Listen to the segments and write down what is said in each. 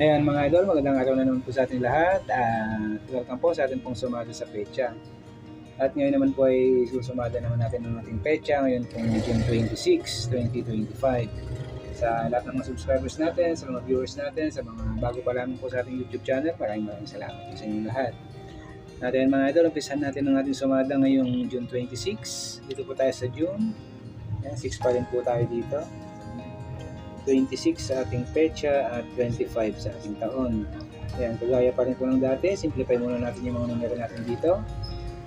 Ayan mga idol, magandang araw na naman po sa ating lahat. At welcome po sa ating pong sumada sa pecha. At ngayon naman po ay susumada naman natin ng ating pecha ngayon pong June 26, 2025. Sa lahat ng mga subscribers natin, sa mga viewers natin, sa mga bago pa lamang po sa ating YouTube channel, maraming maraming salamat po sa inyong lahat. At ayan mga idol, umpisahan natin ang ating sumada ngayong June 26. Dito po tayo sa June. Ayan, 6 pa rin po tayo dito. 26 sa ating pecha at 25 sa ating taon. Ayan, kagaya pa rin po ng dati, simplify muna natin yung mga numero natin dito.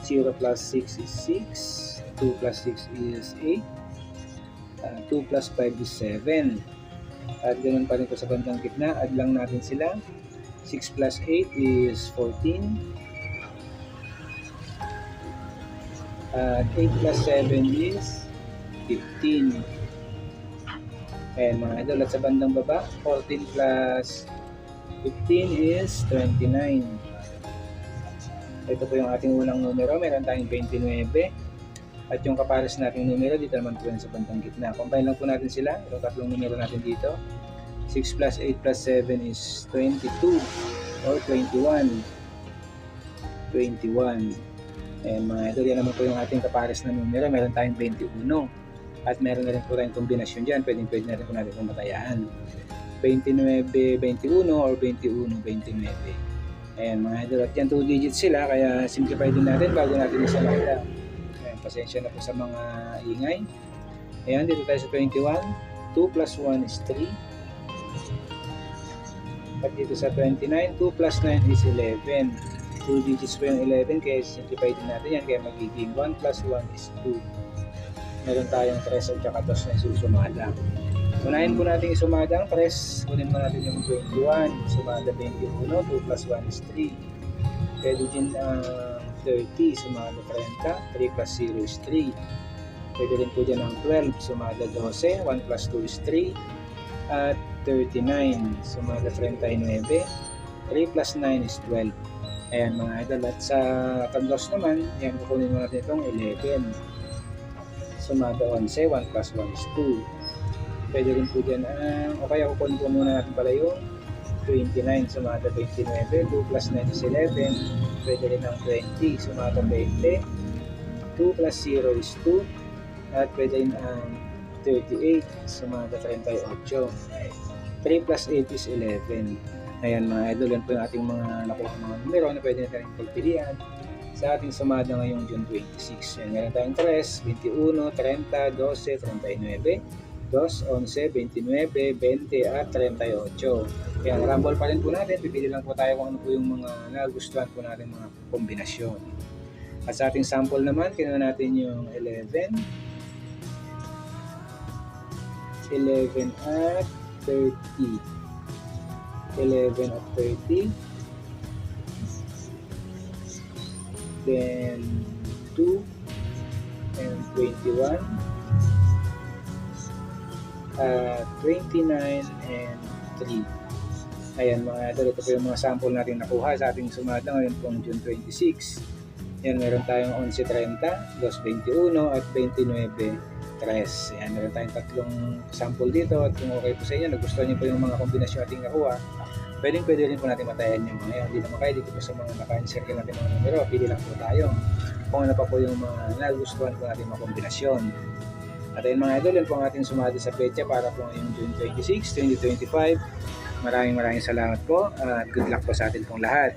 0 plus 6 is 6, 2 plus 6 is 8, uh, 2 plus 5 is 7. At ganun pa rin po sa bandang gitna, add lang natin sila. 6 plus 8 is 14. At 8 plus 7 is 15. Ayan mga idol, at sa bandang baba, 14 plus 15 is 29. Ito po yung ating unang numero, meron tayong 29. At yung kapares nating numero, dito naman po yan sa bandang gitna. Combine lang po natin sila, yung tatlong numero natin dito. 6 plus 8 plus 7 is 22 or 21. 21. Ayan mga idol, yan naman po yung ating kapares na numero, meron tayong 21. At meron na rin po tayong kombinasyon dyan. Pwede pwede na rin po natin kung matayaan. 29-21 or 21-29. Ayan mga idol. At yan 2 digits sila. Kaya simplify din natin bago natin isa makita. Ayan, pasensya na po sa mga ingay. Ayan, dito tayo sa 21. 2 plus 1 is 3. At dito sa 29, 2 plus 9 is 11. 2 digits po yung 11 kaya simplify din natin yan. Kaya magiging 1 plus 1 is 2 meron tayong 3 at saka 2 na isusumada. Unahin po natin isumada ang 3. Kunin mo natin yung 21. Sumada 21. 2 plus 1 is 3. Pwede din ang 30. Sumada 30. 3 plus 0 is 3. Pwede rin po dyan ang 12. Sumada 12. 1 plus 2 is 3. At 39. Sumada 39. 3 plus 9 is 12. Ayan mga idol. At sa kandos naman, yan kukunin mo natin itong 11 sumada 11, 1 plus 1 is 2. Pwede rin po dyan ang, o kaya kukunin po muna natin pala yung 29, sumada 29, 2 plus 9 is 11. Pwede rin ang 20, sumada 20. 2 plus 0 is 2. At pwede rin ang 38, sumada 38. 3 plus 8 is 11. Ayan mga idol, yan po yung ating mga nakuha mga numero na pagpilian sa ating sumada ngayong June 26. Yan, meron tayong 3, 21, 30, 12, 39, 2, 11, 29, 20 at 38. Kaya rumble pa rin po natin. Pipili lang po tayo kung ano po yung mga nagustuhan po natin mga kombinasyon. At sa ating sample naman, kinuha natin yung 11, 11 at 30. 11 at 30. Then 2 and 21 uh, 29 and 3 ayan mga idol ito po yung mga sample natin nakuha sa ating sumada ngayon pong June 26 yan meron tayong 11.30 2.21 at 29 tres. Ayan, meron tayong tatlong sample dito at kung okay po sa inyo, nagustuhan niyo po yung mga kombinasyon ating nakuha, pwedeng pwede rin po natin matayan yung mga yan. Hindi naman kayo dito po sa mga naka-encircle natin mga numero, pili lang po tayo kung ano pa po yung mga nagustuhan po natin mga kombinasyon. At ayun mga idol, yun po ang ating sumada sa pecha para po ngayong June 26, 2025. Maraming maraming salamat po at good luck po sa atin pong lahat.